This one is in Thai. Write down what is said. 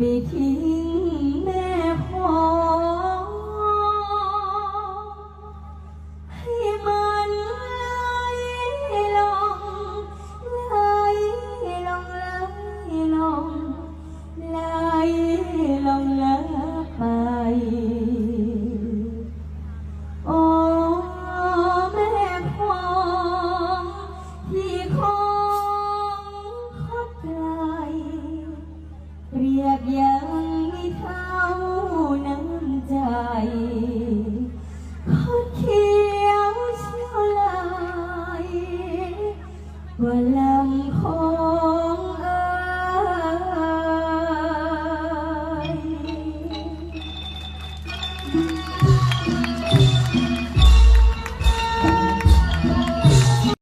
ve 2 ยังไม่เท่านั้ำใจ คนเขียวเชียวลายว่ลา